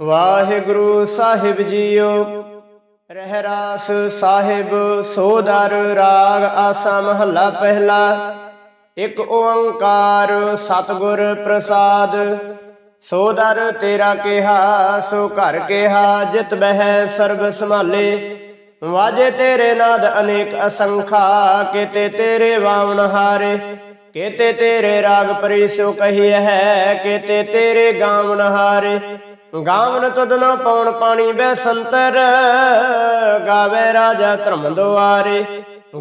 ਵਾਹਿਗੁਰੂ ਸਾਹਿਬ ਜੀਓ, ਰਹਿਰਾਸ ਸਾਹਿਬ ਸੋਦਰ ਰਾਗ ਆਸਾ ਮਹੱਲਾ ਪਹਿਲਾ। ਇੱਕ ਓੰਕਾਰ ਸਤਿਗੁਰ ਪ੍ਰਸਾਦ ਸੋਦਰ ਤੇਰਾ ਕਿਹਾ, ਸੋ ਘਰ ਕਿਹਾ, ਜਿਤ ਬਹਿ ਸਰਬ ਸੰਭਾਲੇ। ਵਾਜੇ ਤੇਰੇ ਨਾਦ ਅਨੇਕ ਅਸੰਖਾ, ਕੀਤੇ ਤੇਰੇ ਵਾਵਣ ਹਾਰੇ। ਕੀਤੇ ਤੇਰੇ ਰਾਗ ਪਰਿਸ਼ੋ ਕਹੀ ਹੈ, ਕੀਤੇ ਤੇਰੇ ਗਾਵਣ ਹਾਰੇ। ਗਾਵਨ ਤੁਧਨੋ ਪਉਣ ਪਾਣੀ ਬੈ ਸੰਤਰ ਗਾਵੇ ਰਾਜਾ ਧਰਮ ਦੁਆਰੇ।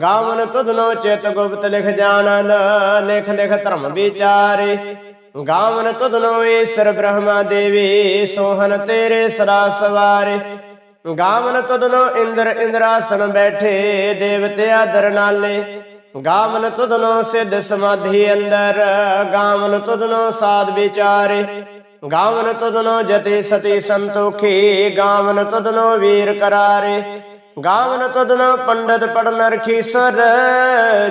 ਗਾਵਨ ਤੁਧਨੋ ਚਿਤ ਗੁਪਤ ਲਿਖ ਜਾਣਨ, ਲਿਖ ਲਿਖ ਧਰਮ ਵਿਚਾਰੇ। ਗਾਵਨ ਤੁਧਨੋ ਈਸ਼ਰ ਬ੍ਰਹਮਾ ਦੇਵੀ ਸੋਹਨ ਤੇਰੇ ਸਰਾ ਸਵਾਰੇ। ਗਾਵਨ ਤੁਧਨੋ ਇੰਦਰ ਇੰਦਰਾਸਨ ਬੈਠੇ ਦੇਵਤਿਆ ਦਰ ਨਾਲੇ। ਗਾਵਨ ਤੁਧਨੋ ਸਿੱਧ ਸਮਾਧੀ ਅੰਦਰ, ਗਾਵਨ ਤੁਧਨੋ ਸਾਧ ਵਿਚਾਰੇ। ਗਾਵਨ ਤੁਧਨੋ ਜਤੇ ਸਤੀ ਸੰਤੋਖੀ, ਗਾਵਨ ਤੁਧਨੋ ਵੀਰ ਕਰਾਰੇ। ਗਾਵਨ ਤੁਧਨੋ ਪੰਡਤ ਪੜਨ ਰਖੀਸਰ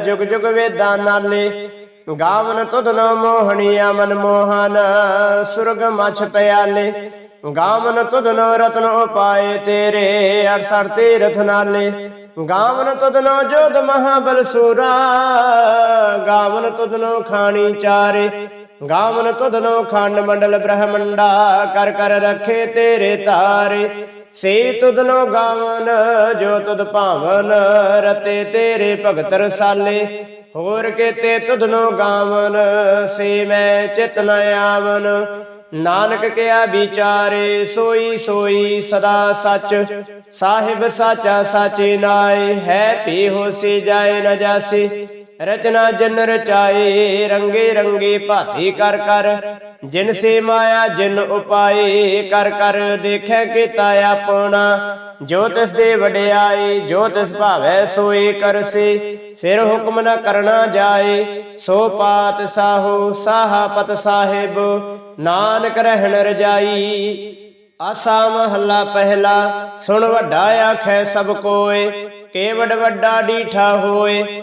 ਜੁਗ ਜੁਗ ਵੇਦਾਂ ਨਾਲੇ। ਗਾਵਨ ਤੁਧਨੋ ਮੋਹਣੀਆ ਮਨ ਮੋਹਨ, ਸੁਰਗ ਮਛ ਪਿਆਲੇ। ਗਾਵਨ ਤੁਧਨੋ ਰਤਨ ਉਪਾਏ ਤੇਰੇ 68 ਤੀਰਥ ਨਾਲੇ। ਗਾਵਨ ਤੁਧਨੋ ਜੋਧ ਮਹਾਬਲ ਸੂਰਾ, ਗਾਵਨ ਤੁਧਨੋ ਖਾਣੀ ਚਾਰੇ। ਗਾਵਨ ਤੁਧਨੋ ਖੰਡ ਮੰਡਲ ਬ੍ਰਹਮੰਡਾ, ਕਰ ਕਰ ਰੱਖੇ ਤੇਰੇ ਤਾਰੇ। ਸੇ ਤੁਧਨੋ ਗਾਵਨ, ਜੋ ਤੁਧ ਭਾਵਨ, ਰਤੇ ਤੇਰੇ ਭਗਤ ਰਸਾਲੇ। ਹੋਰ ਕੀਤੇ ਤੁਧਨੋ ਗਾਵਨ, ਸੇ ਮੈਂ ਚਿਤ ਨ ਆਵਨ। ਨਾਨਕ ਕਿਆ ਵਿਚਾਰੇ, ਸੋਈ ਸੋਈ ਸਦਾ ਸੱਚ। ਸਾਹਿਬ ਸਾਚਾ ਸਾਚੇ ਨਾਏ, ਹੈ ਪੀ ਹੋਸੀ ਜਾਏ ਨ ਜਾਸੀ। ਰਚਨਾ ਜਨ ਰਚਾਏ, ਰੰਗੇ ਰੰਗੇ ਭਾਤੀ ਕਰ ਕਰ। ਜਿਨ ਸੇ ਮਾਇਆ, ਜਿਨ ਉਪਾਏ, ਕਰ ਕਰ ਦੇਖੈ ਕੀਤਾ ਆਪਣਾ। ਜੋ ਤਿਸ ਦੇ ਵਡਿਆਈ ਜੋ ਤਿਸ ਭਾਵੈ ਸੋਈ ਕਰਸੇ ਫਿਰ ਹੁਕਮ ਨ ਕਰਨਾ ਜਾਏ, ਸੋ ਪਾਤ ਸਾਹੋ, ਸਾਹਾ ਪਤ ਸਾਹਿਬ। ਨਾਨਕ ਰਹਿਣ ਰਜਾਈ, ਆਸਾ ਮਹੱਲਾ ਪਹਿਲਾ। ਸੁਣ ਵੱਡਾ ਆਖੈ ਸਭ ਕੋਏ ਕੇਵਡ ਵੱਡਾ ਡੀਠਾ ਹੋਏ।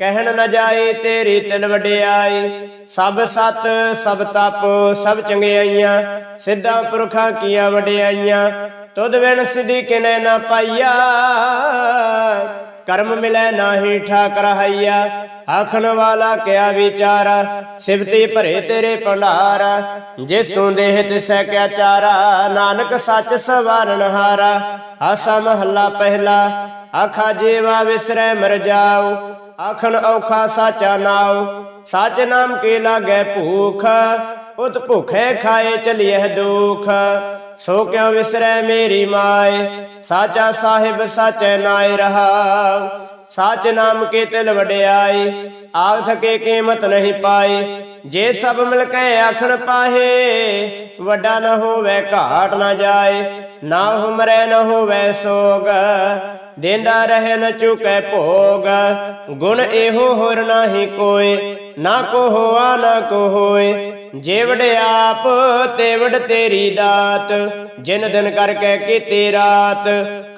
ਕਹਿਣ ਨਾ ਜਾਏ ਤੇਰੀ ਤਿਲ ਵਡਿਆਈ ਸਭ ਸਤ, ਸਭ ਤਪ, ਸਭ ਚੰਗਿਆਈਆਂ, ਸਿੱਧਾ ਪੁਰਖਾਂ ਕੀਆਂ ਵਡਿਆਈਆਂ। ਤੁਧ ਬਿਨ ਸਿਧੀ ਕਿਨੇ ਨਾ ਪਾਈਆ। ਕਰਮ ਮਿਲੈ ਨਾਹੀ ਠਾਕ ਰਹਾਈਆ ਆਖਣ ਵਾਲਾ ਕਿਆ ਵਿਚਾਰਾ? ਸਿਵਤੀ ਭਰੇ ਤੇਰੇ ਭੰਡਾਰ। ਜਿਸ ਤੂੰ ਦੇਹ ਤਿਸੈ ਕਿਆ ਚਾਰਾ? ਨਾਨਕ ਸੱਚ ਸਵਾਰਨ ਹਾਰਾ। ਆਸਾ ਮਹੱਲਾ ਪਹਿਲਾ। ਆਖਾ ਜੀਵਾ ਵਿਸਰੈ ਮਰ ਜਾਉ ਆਖਣ ਔਖਾ ਸਾਚਾ ਨਾਉ, ਸੱਚ ਨਾਮ ਕੀ ਲਾਗੈ ਭੂਖ? ਉਤ ਭੁਖੇ ਖਾਏ ਚਲੀਐ ਦੁਖ। ਸੋ ਕਿਉ ਵਿਸਰੈ ਮੇਰੀ ਮਾਏ? ਸਾਚਾ ਸਾਹਿਬ ਸਾਚੈ ਨਾਇ ਰਹਾ ਸਾਚ ਨਾਮ ਕੇ ਤਿਲ ਵਡਿਆਈ? ਆਖ ਥਕੇ ਕੀਮਤ ਨਹੀਂ ਪਾਈ। ਜੇ ਸਭ ਮਿਲ ਕੇ ਆਖਣ ਪਾਹੇ, ਵੱਡਾ ਨਾ ਹੋਵੇ ਘਾਟ ਨਾ ਜਾਏ। ਨਾ ਹੁਮਰੇ ਨਾ ਹੋਵੇ ਸੋਗ। ਦੇਂਦਾ ਰਹਿ ਨ ਚੁਕੈ ਭੋਗ। ਗੁਣ ਇਹੋ ਹੋਰ ਨਾਹੀ ਕੋਏ, ਨਾ ਕੋ ਹੋਆ, ਨਾ ਕੋ ਹੋਏ। ਜੇਵੜ ਆਪ, ਤੇਵੜ ਤੇਰੀ ਦਾਤ। ਜਿਨ ਦਿਨ ਕਰਕੇ ਕੀਤੀ ਰਾਤ,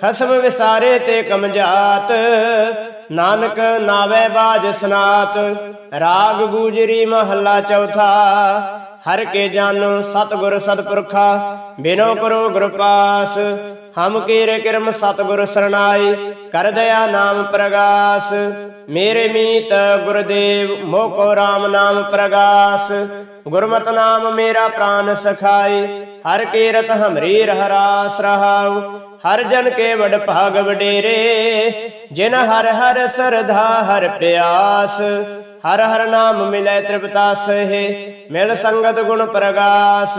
ਖਸਮ ਵਿਸਾਰੇ ਤੇ ਕਮਜਾਤ। ਨਾਨਕ ਨਾਵੇ ਬਾਜ ਸਨਾਤ, ਰਾਗ ਗੂਜਰੀ ਮਹੱਲਾ ਚੌਥਾ। ਹਰ ਕੇ ਜਾਨੋ ਸਤਗੁਰ ਸਤਪੁਰਖਾ, ਬਿਨੋ ਕਰੋ ਗੁਰ ਪਾਸ। ਹਮ ਕੀਰੇ ਕਿਰਮ ਸਤਗੁਰ ਸਰਣਾਈ, ਕਰ ਦਇਆ ਨਾਮ ਪ੍ਰਗਾਸ। ਮੇਰੇ ਮੀਤ ਗੁਰਦੇਵ, ਮੋਕੋ RAM ਨਾਮ ਪ੍ਰਗਾਸ। ਗੁਰਮਤਿ ਨਾਮ ਮੇਰਾ ਪ੍ਰਾਨ ਸਖਾਈ, ਹਰ ਕੀਰਤ ਹਮਰੀ ਰਹਿਰਾਸ ਰਹਾਉ। ਹਰ ਜਨ ਕੇ ਵਡ ਭਾਗ ਵਡੇਰੇ, ਜਿਨ ਹਰ ਹਰ ਸਰਧਾ, ਹਰ ਪਿਆਸ ਹਰ ਹਰ ਨਾਮ ਮਿਲੇ ਤ੍ਰਿਪਤਾ ਸਹੇ, ਮਿਲ ਸੰਗਤ ਗੁਣ ਪ੍ਰਗਾਸ।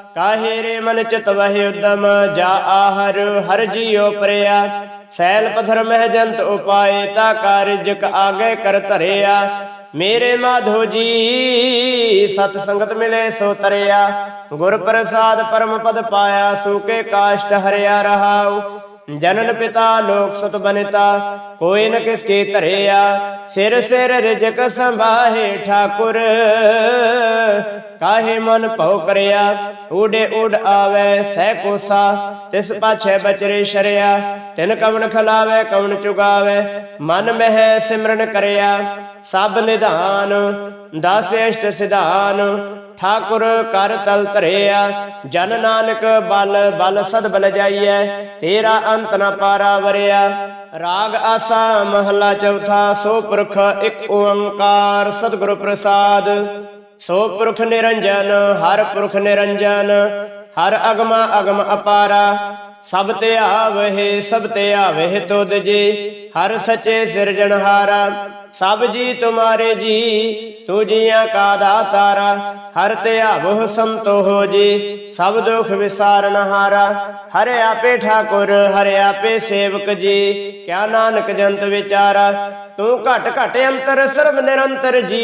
ਕਾਹੇ ਰੇ ਮਨ ਚਿਤ ਵਹਿ ਉਦਮ, ਜਾ ਆਹਰ ਹਰ ਜੀਉ ਪ੍ਰਿਆ। ਸੈਲ ਪਥਰ ਮਹਿ ਜੰਤ ਉਪਾਏ, ਤਾ ਕਾਰਜਕ ਆਗੇ ਕਰ ਧਰਿਆ। ਮੇਰੇ ਮਾਧੋ ਜੀ, ਸਤ ਸੰਗਤ ਮਿਲੇ ਸੋ ਤਰਿਆ। ਗੁਰ ਪ੍ਰਸਾਦ ਪਰਮ ਪਦ ਪਾਇਆ ਸੂਕੇ ਕਾਸ਼ਟ ਹਰਿਆ ਰਹਾਉ। ਜਨਨ ਪਿਤਾ ਲੋਕ ਸੁਤ ਬਨਿਤਾ, ਕੋਈ ਨ ਕਿਸ ਕੀ ਧਰਿਆ। ਸਿਰ ਸਿਰ ਰਿਜਕ ਸੰਭਾਹੇ ਠਾਕੁਰ, ਕਾਹੇ ਮਨ ਭਉ ਕਰਿਆ। ਊਡੇ ਉਡ ਆਵੇ ਸਹਿ ਕੋਸਾ, ਤਿਸ ਪਾਛੇ ਬਚਰੇ ਸ਼ਰਿਆ। ਤਿਨ ਕਵਣ ਖਲਾਵੇ, ਕਵਣ ਚੁਗਾਵੇ, ਮਨ ਮਹਿ ਸਿਮਰਨ ਕਰਿਆ। ਸਭ ਨਿਧਾਨ, ਦਸ ਅਸ਼ਟ ਸਿਧਾਨ, ਠਾਕੁਰ ਕਰ ਤਲ ਧਰਿਆ, ਜਨ ਨਾਨਕ ਬਲ ਬਲ ਸਦ ਬਲ ਜਾਈਐ, ਤੇਰਾ ਅੰਤ ਨ ਪਾਰਾ ਵਰਿਆ। ਰਾਗ ਆਸਾ ਮਹਲਾ ਚੌਥਾ, ਸੋ ਪੁਰਖ ਇੱਕ ਓੰਕਾਰ ਸਤਿਗੁਰ ਪ੍ਰਸਾਦ। ਸੋ ਪੁਰਖ ਨਿਰੰਜਨ, ਹਰ ਪੁਰਖ ਨਿਰੰਜਨ, ਹਰ ਅਗਮ ਅਗਮ ਅਪਾਰਾ। ਸਭ ਤੇ ਆਵਹਿ, ਸਭ ਤੇ ਆਵਹਿ ਤੁਧ ਜੀ, ਹਰ ਸਚੇ ਸਿਰਜਣਹਾਰਾ। ਸਭ ਜੀ ਤੁਮਾਰੇ ਜੀ ਤੂ ਜੀਆਂ ਕਾ ਦਾਤਾਰਾ, ਹਰ ਤੇ ਆਵਹੁ ਸੰਤੋਹ ਜੀ, ਸਭ ਦੁਖ ਵਿਸਾਰਨ ਹਾਰਾ, ਹਰਿ ਆਪੇ ਠਾਕੁਰ, ਹਰਿ ਆਪੇ ਸੇਵਕ ਜੀ, ਕਿਆ ਨਾਨਕ ਜੰਤ ਵਿਚਾਰਾ, ਤੂੰ ਘਟ ਘਟ ਅੰਤਰ ਸਰਬ ਨਿਰੰਤਰ ਜੀ।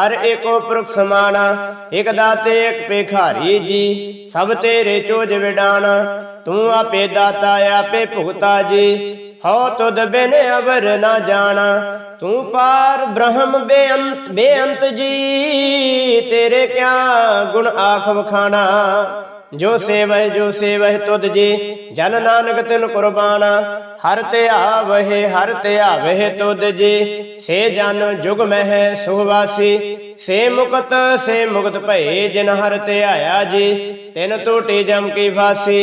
ਹਰ ਏਕੋ ਪੁਰਖ ਸਮਾਣਾ, ਇਕ ਦਾਤੇ, ਇਕ ਭਿਖਾਰੀ ਜੀ, ਸਭ ਤੇਰੇ ਚੋਜ ਵਿਡਾਣਾ, ਤੂੰ ਆਪੇ ਦਾਤਾ, ਆਪੇ ਭੁਗਤਾ ਜੀ ਹਉ ਤੁਧ ਬਿਨ ਅਵਰ ਨਾ ਜਾਣਾ। ਤੂੰ ਪਾਰ ਬ੍ਰਹਮ ਬੇਅੰਤ ਬੇਅੰਤ ਜੀ, ਤੇਰੇ ਕਿਆ ਗੁਣ ਆਖ ਵਖਾਣਾ? ਜੋ ਸੇਵਹਿ ਜੋ ਸੇਵਹਿ ਤੁਧ ਜੀ, ਜਨ ਨਾਨਕ ਤਿਨ ਕੁਰਬਾਨਾ। ਹਰ ਤੇ ਆਵਹਿ, ਹਰ ਤੇ ਆਵਹਿ ਤੁਧ ਜੀ। ਸੇ ਜਨ ਜੁਗ ਮਹਿ ਸੁਹਵਾਸੀ ਸੇ ਮੁਕਤ ਸੇ ਮੁਕਤ ਭਏ ਜਿਨ ਹਰ ਤੇ ਆਇਆ ਜੀ। ਤਿਨ ਟੂਟੀ ਜਮ ਕੀ ਫਾਸੀ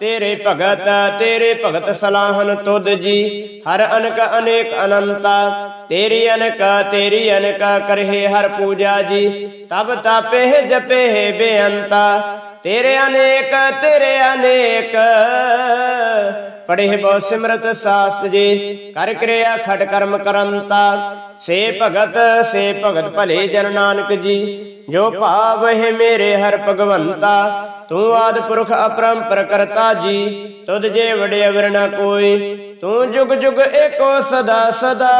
ਤੇਰੇ ਭਗਤ ਤੇਰੇ ਭਗਤ ਸਲਾਹਨ ਤੁਧ ਜੀ। ਹਰ ਅਨਕ ਅਨੇਕ ਅਨੰਤਾ, ਤੇਰੀ ਅਨਕ ਤੇਰੀ ਅਨਕ ਕਰਹਿ ਹਰ ਪੂਜਾ ਜੀ। ਤਬ ਤਾਪੇ ਜਪੇ ਬੇਅੰਤਾ, ਤੇਰੇ ਅਨੇਕ ਤੇਰੇ ਅਨੇਕ। ਪੜੇ ਬਹੁ ਸਿਮਰਤ ਸਾਸ ਜੀ, ਕਰ ਕਿਰਿਆ ਖਟ ਕਰਮ ਕਰੰਤਾ। ਸੇ ਭਗਤ ਸੇ ਭਗਤ ਭਲੇ ਜਨ ਨਾਨਕ ਜੀ, ਜੋ ਭਾਵ ਹੈ ਮੇਰੇ ਹਰ ਭਗਵੰਤਾ, ਤੂੰ ਆਦ ਪੁਰਖ ਅਪਰੰਪਰ ਕਰਤਾ ਜੀ, ਤੁਧ ਜੇ ਵਡੇ ਅਵਰ ਕੋਈ, ਤੂੰ ਜੁਗ ਜੁਗ ਏਕੋ ਸਦਾ ਸਦਾ,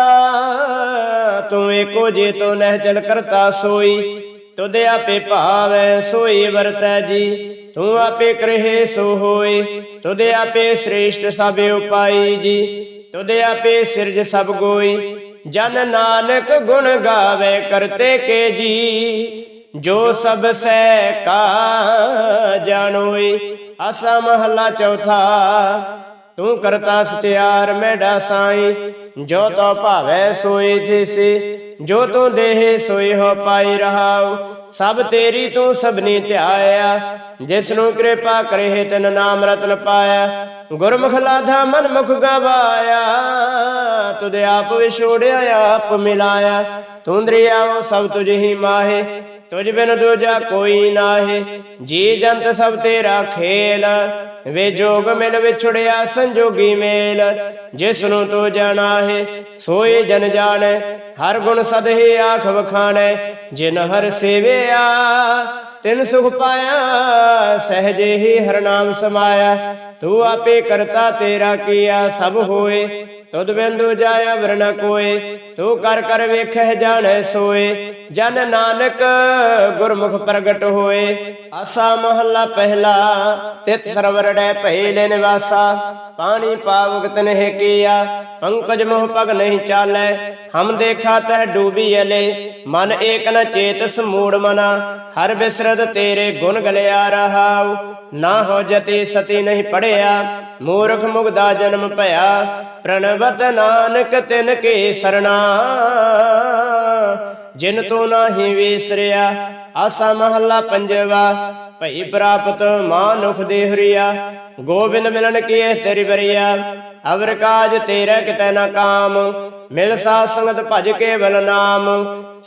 ਤੂੰ ਏਕੋ ਜੇ ਤੋ ਨਹਿ ਚਲ ਕਰਤਾ ਸੋਈ, ਤੁਧ ਆਪੇ ਭਾਵੈ ਸੋਈ ਵਰਤੈ ਜੀ। ਤੂੰ ਆਪੇ ਕਰਹਿ ਸੋ ਹੋਏ, ਤੁਧ ਆਪੇ ਸ੍ਰੇਸ਼ਟ ਸਭ ਉਪਾਈ ਜੀ, ਤੁਧ ਆਪੇ ਸਿਰਜ ਸਭ ਗੋਈ, ਜਨ ਨਾਨਕ ਗੁਣ ਗਾਵੇ ਕਰਤੇ ਕੇ ਜੀ, ਜੋ ਸਭ ਸੈ ਕਾ ਜਾਣੋਈ ਆਸਾ ਮਹੱਲਾ ਚੌਥਾ, ਤੂੰ ਕਰਤਾ ਸਤਿਆਰ ਮੈਡਾ ਸਾਈ ਜੋ ਤੋ ਭਾਵੈ ਸੋਈ ਜਿਸੀ, ਜੋ ਤੂੰ ਦੇਹ ਸੋਈ ਹੋ ਪਾਈ ਰਹਾਉ ਸਭ ਤੇਰੀ ਤੂੰ ਸਭਨੀ ਧਿਆਇਆ ਜਿਸ ਨੂੰ ਕਿਰਪਾ ਕਰੇ ਤਨ ਨਾਮ ਰਤਨ ਪਾਇਆ। ਗੁਰਮੁਖ ਲਾਧਾ ਮਨ ਮੁਖ ਗਵਾਇਆ, ਤੁਧ ਆਪ ਵਿਛੋੜਿਆ, ਆਪ ਮਿਲਾਇਆ। ਤੂੰ ਦਰਿਆਓ ਸਭ ਤੁਝ ਹੀ ਮਾਹੇ ਤੁਝ ਬਿਨ ਦੂਜਾ ਕੋਈ ਨਾਹੀ, ਜੀ ਜੰਤ ਸਭ ਤੇਰਾ ਖੇਲ। ਵੇ ਜੋਗ ਮਿਲ ਵਿਛੜਿਆ ਸੰਜੋਗੀ ਮੇਲ ਜਿਸ ਨੂੰ ਤੂੰ ਜਾਣਾ ਸੋਏ ਜਨ ਜਾਣੈ, ਹਰ ਗੁਣ ਸਦਹੇ ਆਖ ਵਖਾਣੈ, ਜਿਨ ਹਰ ਸੇਵਿਆ, ਤਿਨ ਸੁਖ ਪਾਇਆ, ਸਹਜੇ ਹੀ ਹਰ ਨਾਮ ਸਮਾਇਆ। ਤੂੰ ਆਪੇ ਕਰਤਾ ਤੇਰਾ ਕੀਆ ਸਭ ਹੋਏ ਤੁਧ ਬਿੰਦੂ ਜਾਇਆ ਵਰਣ ਕੋਏ, ਤੂੰ ਕਰ ਕਰ ਵੇਖਹਿ ਜਾਣੈ ਸੋਏ। ਜਨ ਨਾਨਕ ਗੁਰਮੁਖ ਪ੍ਰਗਟ ਹੋਏ, ਆਸਾ ਮਹੱਲਾ ਪਹਿਲਾ, ਤਿਤ ਸਰਵਰੜੈ ਭਈ ਲੈ ਨਿਵਾਸਾ। ਪਾਣੀ ਪਾਵਗਤ ਨਹਿ ਕੀਆ, ਪੰਕਜ ਮੋਹ ਪਗ ਨਹੀਂ ਚਾਲੈ। ਹਮ ਦੇਖਾ ਤੈ ਡੂਬੀ ਅਲੇ, ਮਨ ਏਕ ਨ ਚੇਤ ਸਮੂੜ ਮਨਾ। ਹਰ ਬਿਸਰਤ ਤੇਰੇ ਗੁਣ ਗਲਿਆ ਰਹਾਉ। ਨਾ ਹੋ ਜਤੀ ਸਤੀ ਨਹੀਂ ਪੜਿਆ, ਮੂਰਖ ਮੁਗਦਾ ਜਨਮ ਭਇਆ, ਪ੍ਰਣਵਤ ਨਾਨਕ ਤਿਨ ਕੇ ਸਰਣਾ। ਜਿਨ ਤੋ ਨਾਹੀ ਵੇਸਰਿਆ, ਆਸਾ ਮਹੱਲਾ ਪੰਜਵਾ, ਭਈ ਪ੍ਰਾਪਤ ਮਾਨੁਖ ਦੇ ਗੋਬਿੰਦ ਮਿਲਨ ਕੀਏ ਤੇਰੀ ਬਰੀਆ ਅਵਰ ਕਾਜ ਤੇਰੇ ਕਿਤੈ ਨਾ ਕਾਮ, ਮਿਲ ਸਾ ਸੰਗਤ ਭਜ ਕੇਵਲ ਨਾਮ।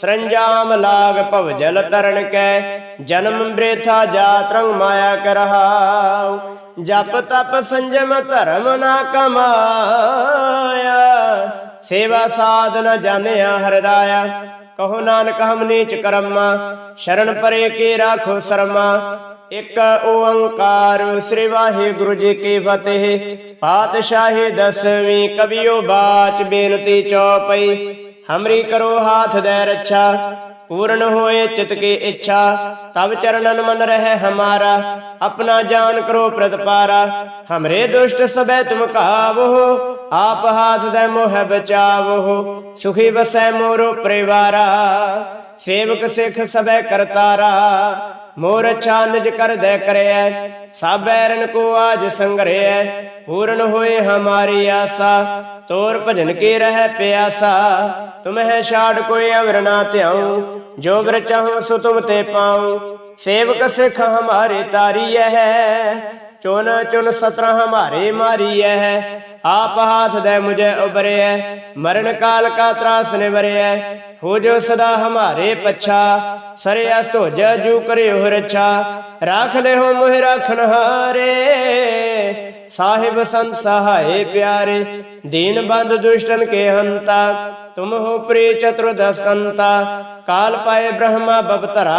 ਸਰੰਜਾਮ ਲਾਗ ਭਵ ਜਲ ਤਰਨ ਕੈ, ਜਨਮ ਬ੍ਰੇਥਾ ਜਾਤ ਰੰਗ ਮਾਇਆ ਕਰਹਾਉ ਜਪ ਤਪ ਸੰਜਮ ਧਰਮ ਨਾ ਕਮਾਇਆ। ਸੇਵਾ ਸਾਧਨ ਜਾਣਿਆ ਹਰਦਾਇਆ, ਕਹੋ ਨਾਨਕ ਹਮ ਨੀਚ ਕਰਮਾ। ਸ਼ਰਨ ਪਰੇ ਕੇ ਰਾਖੋ ਸਰਮਾ। ਇਕ ਓੰਕਾਰ ਸ੍ਰੀ ਵਾਹਿਗੁਰੂ ਜੀ ਕੀ ਫਤਿਹ। ਪਾਤਸ਼ਾਹੀ ਦਸਵੀਂ ਕਬਿਓ ਬਾਚ ਬੇਨਤੀ ਚੌਪਈ। ਹਮਰੀ ਕਰੋ ਹਾਥ ਦੇ ਰੱਛਾ, ਪੂਰਨ ਹੋਏ ਚਿਤ ਕੀ ਇੱਛਾ। ਤਬ ਚਰਨਨ ਮਨ ਰਹੇ ਹਮਾਰਾ, ਆਪਣਾ ਜਾਨ ਕਰੋ ਪ੍ਰਤਪਾਰਾ। ਹਮਰੇ ਦੁਸ਼ਟ ਸਬੈ ਤੁਮ ਕਾਵੋ ਆਪ ਹਾਥ ਦੇ ਮੋਹ ਬਚਾਵੋ। ਸੁਖੀ ਵਸੈ ਮੋਰੋ ਪਰਿਵਾਰਾ। ਸੇਵਕ ਸਿਖ ਸਭੈ ਕਰਤਾਰਾ, ਮੋਰ ਛਾਨਜ ਕਰਦੈ ਕਰਿਐ ਸਭ ਐਰਨ ਕੋ ਆਜ ਸੰਗਰਿਐ ਪੂਰਨ ਹੋਏ ਹਮਾਰੀ ਆਸਾ, ਤੋਰ ਭਜਨ ਕੇ ਰਹਿ ਪਿਆਸਾ, ਤੁਮਹਿ ਛਾੜ ਕੋਈ ਅਵਰ ਨਾ ਧਿਆਉ, ਜੋ ਬਰ ਚਾਹੂੰ ਸੋ ਤੁਮ ਤੇ ਪਾਉ, ਸੇਵਕ ਸਿਖ ਹਮਾਰੇ ਤਾਰੀਐ ਚੁਨ ਚੁਨ ਸਤਰਾ ਹਮਾਰੇ ਮਾਰੀਐ सत्र हमारे मारी है आप हाथ दे मुझे उबरे है मरण काल का त्रास निवरे है हो जो सदा हमारे पच्छा सरे अस्तो जू करे हो रच्छा राख ले हो मोह राखन हारे साहिब संत सहाय प्यारे दीन बंद दुष्टन के हंता तुम हो प्रिय चतुर्दश ਕਾਲ ਪਾਏ ਬ੍ਰਹਮਾ ਬਵਤਰਾ,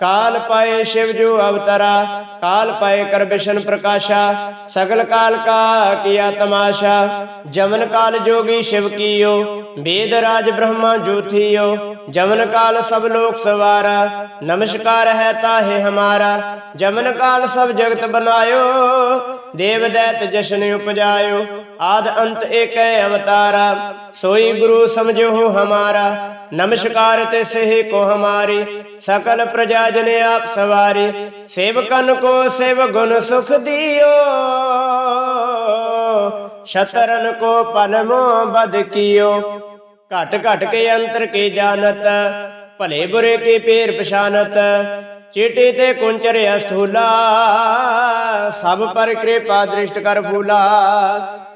ਕਾਲ ਪਾਏ ਸ਼ਿਵ ਜੋ ਅਵਤਰਾ, ਕਾਲ ਪਾਏ ਕਰ ਪ੍ਰਕਾਸ਼ਾ, ਸਗਲ ਕਾਲ ਕਾ ਕੀਆ ਤਮਾਸ਼ਾ, ਜਮਨ ਕਾਲ ਜੋਗੀ ਸ਼ਿਵ ਕੀਓ ਵੇਦ ਰਾਜ ਬ੍ਰਹਮਾ ਜੋਥੀਓ, ਜਮਨ ਕਾਲ ਸਭ ਲੋਕ ਸਵਾਰਾ, ਨਮਸਕਾਰ ਹੈ ਤਾਹੇ ਹਮਾਰਾ, ਜਮਨ ਕਾਲ ਸਭ ਜਗਤ ਬਨਾਇਓ, ਦੇਵ ਦੈਤ ਜਸ਼ਨ ਉਪਜਾਇਓ, ਆਦ ਅੰਤ ਏਕੈ ਅਵਤਾਰਾ, ਸੋਈ ਗੁਰੂ ਸਮਝੋ ਹਮਾਰਾ ਨਮਸਕਾਰ ਤੇ ਸਹਿ ਕੋ ਹਮਾਰੀ, ਸਕਲ ਪ੍ਰਜਾ ਜਨ ਆਪ ਸਵਾਰੀ, ਸੇਵਕਨ ਕੋ ਸੇਵ ਗੁਣ ਸੁਖ ਦਿਓ। ਸ਼ਤਰਨ ਕੋ ਪਲਮੋ ਬਦ ਕੀਓ। ਘਟ ਘਟ ਕੇ ਅੰਤਰ ਕੇ ਜਾਣਤ, ਭਲੇ ਬੁਰੇ ਕੀ ਪੇਰ ਪਛਾਨਤ, ਚੀਟੀ ਤੇ ਕੁੰਚਰ ਅਸਥੂਲਾ, ਸਭ ਪਰ ਕਿਰਪਾ ਦ੍ਰਿਸ਼ਟ ਕਰ ਫੂਲਾ।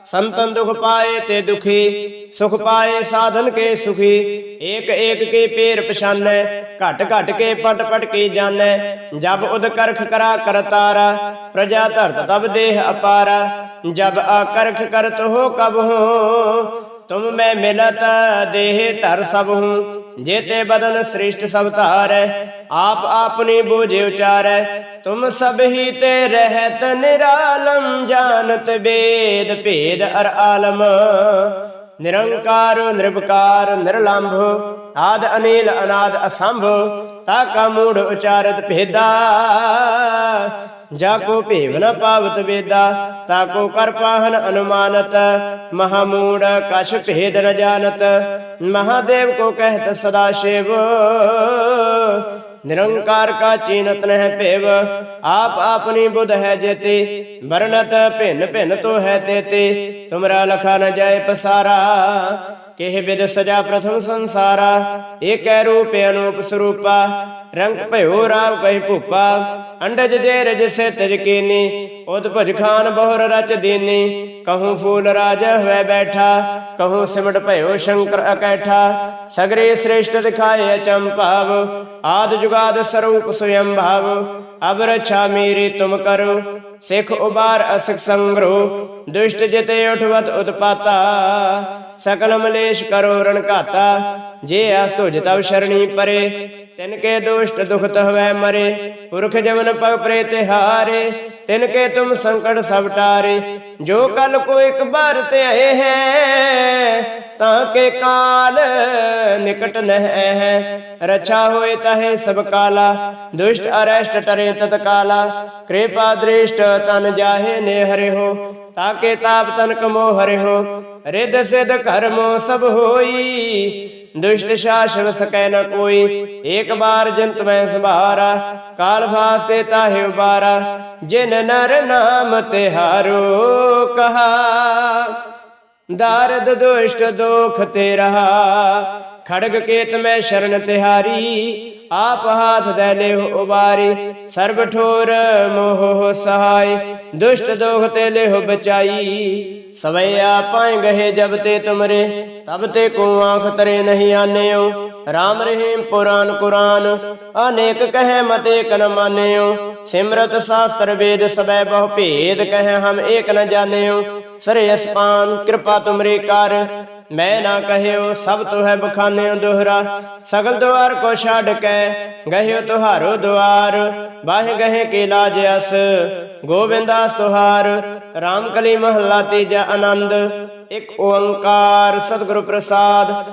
ਸੰਤਨ ਦੁਖ ਪਾਏ ਤੇ ਦੁਖੀ, ਸੁਖ ਪਾਏ ਸਾਧਨ ਕੇ ਸੁਖੀ। ਏਕ ਏਕ ਕੇ ਪੇਰ ਪਛਾਨੈ, ਘਟ ਘਟ ਕੇ ਪਟ ਪਟ ਕੇ ਜਾਣੈ ਜਬ ਉਦ ਕਰਖ ਕਰਾ ਕਰਤਾਰਾ ਪ੍ਰਜਾ ਧਰਤ ਤਬ ਦੇਹ ਅਪਾਰਾ। ਜਬ ਆਕਰਖ ਕਰਤ ਹੋ ਕਬ ਹੋ, ਤੁਮ ਮੈਂ ਮਿਲਤ ਦੇਹ ਧਰ ਸਭ ਹੂੰ। ਜੇਤੇ ਬਦਨ ਸ੍ਰਿਸ਼ਟ ਸਭ ਧਾਰੈ, ਆਪ ਆਪਨੇ ਬੋਝੇ ਉਚਾਰੈ, ਤੁਮ ਸਭ ਹੀ ਤੇ ਰਹਿਤ ਨਿਰਾਲਮ, ਜਾਣਤ ਵੇਦ ਭੇਦ ਅਰ ਆਲਮ। ਨਿਰੰਕਾਰ ਨਿਰਭਕਾਰ ਨਿਰਲੰਭ, ਆਦ ਅਨੀਲ ਅਨਾਦ ਅਸੰਭ ਤਾ ਕਾ ਮੂੜ ਉਚਾਰਤ ਭੇਦਾ। ਜਾ ਕੋ ਭੇਵ ਨ ਪਾਵਤ ਵੇਦਾ, ਤਾ ਕੋ ਕਰ ਪਾਹਨ ਅਨੁਮਾਨਤ। ਮਹਾ ਮੂੜ ਕਛ ਭੇਦ ਨ ਜਾਣਤ, ਮਹਾਦੇਵ ਕੋ ਕਹਿਤ ਸਦਾ ਸ਼ਿਵ। ਨਿਰੰਕਾਰ ਕਾ ਚੀਨਤ ਨਹਿ ਭੇਵ, ਆਪ ਆਪਨੀ ਬੁਧ ਹੈ ਜੇਤੇ। ਵਰਣਤ ਭਿੰਨ ਭਿੰਨ ਤੋ ਹੈ ਤੇਤੇ, ਤੁਮਰਾ ਲਖਾ ਨ ਜਾਏ ਪਸਾਰਾ। ਕਿਹ ਬਿਦ ਸਜਾ ਪ੍ਰਥਮ ਸੰਸਾਰਾ, ਏਕੈ ਰੂਪ ਅਨੂਪ ਸਰੂਪਾ, ਰੰਗ ਭਇਓ ਰਾਮ ਕਹਿ ਭੂਪਾ, ਅੰਡਜ ਜੇ ਰਜ ਸੇ ਤਜ ਕੀਨੀ, ਉਦ ਭਜ ਖਾਨ ਬਹੁਰ ਰਚ ਦੇਨੀ, ਕਹੂੰ ਫੂਲ ਰਾਜ ਹੋਇ ਬੈਠਾ, ਕਹੂ ਸਿਮਟ ਭਇਓ ਸ਼ੰਕਰ ਅਕੈਠਾ, ਸਗਰੇ ਸ੍ਰੇਸ਼ਟ ਦਿਖਾਏ ਅਚਮ ਭਾਵ, ਆਦ ਜੁਗਾਦ ਸਰੂਪ ਸੁਯੰ ਭਾਵ ਅਬਰ ਛਾ ਮੇਰੀ ਤੁਮ ਕਰੋ, ਸਿਖ ਉਬਾਰ ਅਸਿਕ ਸੰਗਰੋ ਦੁਸ਼ਟ ਜਿਤੇ ਉਠਵਤ ਉਤਪਾਤਾ। ਸਕਲ ਮਲੇਸ਼ ਕਰੋ ਰਣਕਾਤਾ ਜੇ ਆਸ ਤੁਜ ਤਵ ਸ਼ਰਣੀ ਪਰੇ, ਤਿਨ ਕੇ ਦੁਸ਼ਟ ਦੁਖਤ ਹਵੈ ਮਰੇ। ਪੁਰਖ ਜਵਨ ਪਗ ਪ੍ਰੇ ਤੇ ਹਾਰੇ, ਤਿਨ ਕੇ ਤੁਮ ਸੰਕਟ ਸਭ ਟਾਰੇ। ਜੋ ਕਲ ਕੋ ਇੱਕ ਬਾਰ ਤੇ ਆਏ ਹੈ, ਤਾਂ ਕੇ ਕਾਲ ਨਿਕਟ ਨਹਿ ਹੈ। ਰਛਾ ਹੋਏ ਤਹੇ ਸਭ ਕਾਲਾ, ਦੁਸ਼ਟ ਅਰਸ਼ਟ ਟਰੇ ਤਤ ਕਾਲਾ। ਕਿਰਪਾ ਦ੍ਰਿਸ਼ਟ ਤਨ ਜਾਹੇ ਨੇ ਹਰਿ ਹੋ ਤਾਕੇ ਤਾਪ ਤਨਕ ਮੋਹ ਹਰਿ ਹੋ। ਰਿਦ ਸਿਧ ਕਰਮੋ ਸਭ ਹੋਈ। ਦੁਸ਼ਟ ਸ਼ਾਸਨ ਸਕੈ ਨ ਕੋਈ। ਏਕ ਬਾਰ ਜੰਤ ਮੈਂ ਸੰਭਾਰਾ। ਕਾਲ ਫਾਸਤੇ ਤਾਹਿ ਉਬਾਰਾ। ਜਿਨ ਨਰ ਨਾਮ ਤੇ ਹਾਰੋ ਕਹਾ। ਦਾਰਦ ਦੁਸ਼ਟ ਦੋਖ ਤੇ ਰਹਾ ਖੜਗ ਕੇਤ ਮੈਂ ਸ਼ਰਨ ਤਿਹਾਰੀ, ਆਪ ਹਾਥ ਦੇ ਲਿਹੁ ਉਬਾਰੀ, ਸਰਬ ਠੋਰ ਮੋਹ ਸਹਾਈ, ਦੁਸ਼ਟ ਦੋਖ ਤੇ ਲਿਹੁ ਬਚਾਈ। ਸਵਈਆ ਪਾਏ ਗਏ ਜਬ ਤੇ ਤੁਮਰੇ, ਤਬ ਤੇ ਕੋ ਆਂਖ ਤਰੇ ਨਹੀਂ ਆਨਿਓ। ਰਾਮ ਰਹੀਮ ਪੁਰਾਨ ਕੁਰਾਨ, ਅਨੇਕ ਕਹੈ ਮਤੇ ਕਨ ਮਾਨਿਓ। ਸਿਮਰਤ ਸ਼ਾਸਤਰ ਵੇਦ ਸਬੈ ਬਹੁ ਭੇਦ ਕਹੈ ਹਮ ਏਕ ਨ ਜਾਣਿਓ। ਸਰੇ ਅਸਪਾਨ ਕਿਰਪਾ ਤੁਮਰੇ ਕਰ ਮੈਂ ਨਾ ਕਹਿਓ, ਸਭ ਤੋ ਹੈ ਬਖਾਨਿਓ ਦੋਹਰਾ। ਸਗਲ ਦੁਆਰ ਕੋ ਛੱਡ ਕੇ ਗਹਿਓ ਤੁਹਾਰੋ ਦੁਆਰ। ਬਾਹ ਗਹੇ ਕੇ ਲਾਜ ਅਸ, ਗੋਬਿੰਦਾਸ ਤੁਹਾਰ। ਰਾਮ ਕਲੀ ਮਹੱਲਾ ਤੀਜਾ ਆਨੰਦ, ਇੱਕ ਓੰਕਾਰ ਸਤਿਗੁਰੂ ਪ੍ਰਸਾਦ।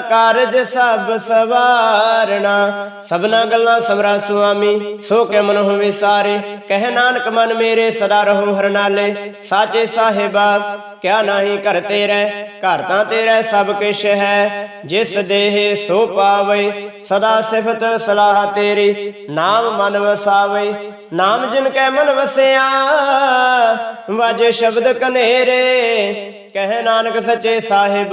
ਕਾਰਜ ਸਭ ਸਵਾਰਣਾ ਸਭਨਾ ਗੱਲਾਂ ਸਮਰਾ ਸੁਆਮੀ, ਸੋ ਕੇ ਮਨੁ ਵਿਸਾਰੇ ਕਹਿ ਨਾਨਕ ਮਨ ਮੇਰੇ ਸਦਾ ਰਹੋ ਹਰ ਸਾਚੇ ਸਾਹਿਬਾ ਕਿਆ ਨਹੀਂ ਘਰ ਤੇਰੇ? ਘਰ ਤਾਂ ਤੇਰਾ ਸਭ ਕਿਛ ਹੈ। ਜਿਸ ਦੇਹ ਸੋ ਪਾਵੇ, ਸਦਾ ਸਿਫਤ ਸਲਾਹ ਤੇਰੀ। ਨਾਮ ਮਨ ਵਸਾਵੇ, ਨਾਮ ਜਿਨ ਕੈ ਮਨ ਵਸਿਆ, ਵਾਜੇ ਸ਼ਬਦ ਕਨੇਰੇ। ਕਹਿ ਨਾਨਕ ਸੱਚੇ ਸਾਹਿਬ,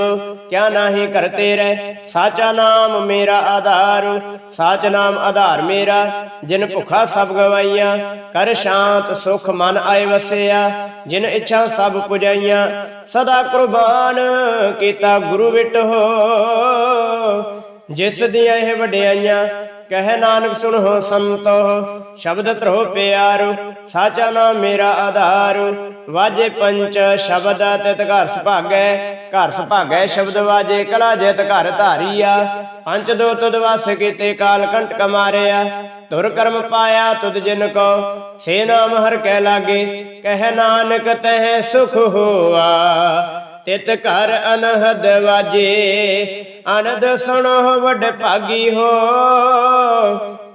ਕਿਆ ਨਾਹੀ ਘਰ ਤੇਰੇ? ਸਾਚਾ ਨਾਮ ਮੇਰਾ ਆਧਾਰ, ਸਾਚ ਨਾਮ ਆਧਾਰ ਮੇਰਾ। ਜਿਨ ਭੁਖਾ ਸਭ ਗਵਾਈਆਂ, ਕਰ ਸ਼ਾਂਤ ਸੁਖ ਮਨ ਆਏ ਵਸਿਆ। ਜਿਨ ਇੱਛਾ ਸਭ ਪੁਜਾਈਆਂ ਸਦਾ ਕੁਰਬਾਨ ਕੀਤਾ ਗੁਰੂ ਵਿਟੋ ਜਿਸ ਦੀਆਂ ਇਹ ਵਡਿਆਈਆਂ ਕਹਿ ਨਾਨਕ ਸੁਣੋ ਸੰਤੋ, ਸ਼ਬਦ ਧਰੋ ਪਿਆਰੋ, ਸਾਚਾ ਨਾਮ ਮੇਰਾ ਆਧਾਰ, ਵਾਜੇ ਪੰਚ ਸ਼ਬਦ ਤਿਤ ਘਰ ਸੁਭਾਗੈ ਘਰ ਸੁਭਾਗੈ ਸ਼ਬਦ ਵਾਜੇ, ਕਲਾ ਜਿਤ ਘਰ ਧਾਰੀਆ, ਪੰਚ ਦੋ ਤੁਧ ਵਸ ਕੀਤੇ ਕਾਲ ਕੰਟਕ ਮਾਰਿਆ ਤੁਰ ਕਰਮ ਪਾਇਆ ਤੁਧ ਜਿਨ ਕੋ, ਸੇ ਨਾਮ ਹਰ ਕਹਿ ਲਾਗੇ, ਕਹਿ ਨਾਨਕ ਤਹਿ ਸੁਖ ਹੋਆ, ਤਿਤ ਘਰ ਅਨਹਦ ਵਾਜੇ ਅਨੰਦ ਸੁਣੋ ਵੱਡ ਭਾਗੀ ਹੋ।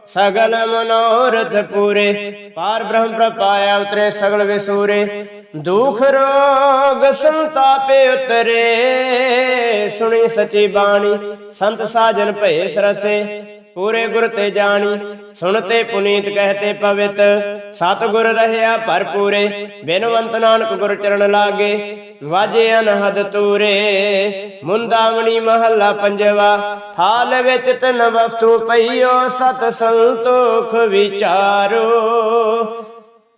ਸਗਲ ਮਨੋਰਥ ਪੂਰੇ। ਪਾਰ ਬ੍ਰਹਮ ਪ੍ਰਪਾਇਆ ਉਤਰੇ ਸਗਲ ਵਿਸੂਰੇ। ਦੁਖ ਰੋਗ ਸੰਤਾਪੇ ਉਤਰੇ। ਸੁਣੀ ਸਚੀ ਬਾਣੀ, ਸੰਤ ਸਾਜਨ ਭਏ ਸਰਸੇ। ਪੂਰੇ ਗੁਰ ਤੇ ਜਾਣੀ ਸੁਣਤੇ ਪੁਨੀਤ ਕਹਤੇ ਪਵਿੱਤ। ਸਤ ਗੁਰ ਰਹਿਆ ਭਰਪੂਰੇ। ਬਿਨਵੰਤ ਨਾਨਕ ਗੁਰ ਚਰਨ ਲਾਗੇ। ਵਾਜੇ ਅਨਹਦ ਤੂਰੇ, ਮੁੰਦਾਵਣੀ ਮਹੱਲਾ ਪੰਜਵਾ, ਥਾਲ ਵਿੱਚ ਤਨ ਵਸਤੂ ਪਈਓ, ਸਤ ਸੰਤੋਖ ਵਿਚਾਰੋ।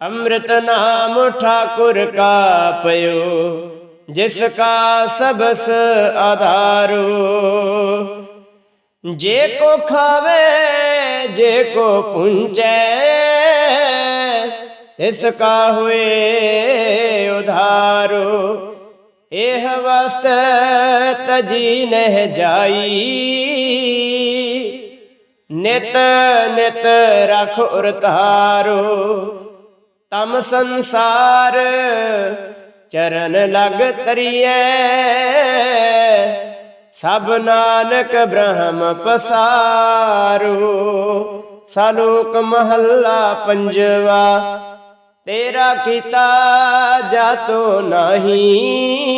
ਅੰਮ੍ਰਿਤ ਨਾਮ ਠਾਕੁਰ ਕਾ ਪਇਓ ਜਿਸ ਕਾ ਸਬਸ ਆਧਾਰੋ। ਜੇ ਕੋ ਖਾਵੇ, ਜੇ ਕੋ ਪੁੰਚੈ, ਤਿਸ ਕਾ ਹੋਏ ਉਧਾਰੋ। ਇਹ ਵਸਤ ਤਜੀ ਨਹਿ ਜਾਈ। ਨਿਤ ਨਿਤ ਰਖ ਉਰਤਾਰੋ ਤਮ ਸੰਸਾਰ ਚਰਨ ਲਗ ਤਰੀਐ। ਸਭ ਨਾਨਕ ਬ੍ਰਹਮ ਪਸਾਰੋ। ਸਲੋਕ ਮਹੱਲਾ ਪੰਜਵਾ। ਤੇਰਾ ਕੀਤਾ ਜਾਤੋ ਨਹੀਂ।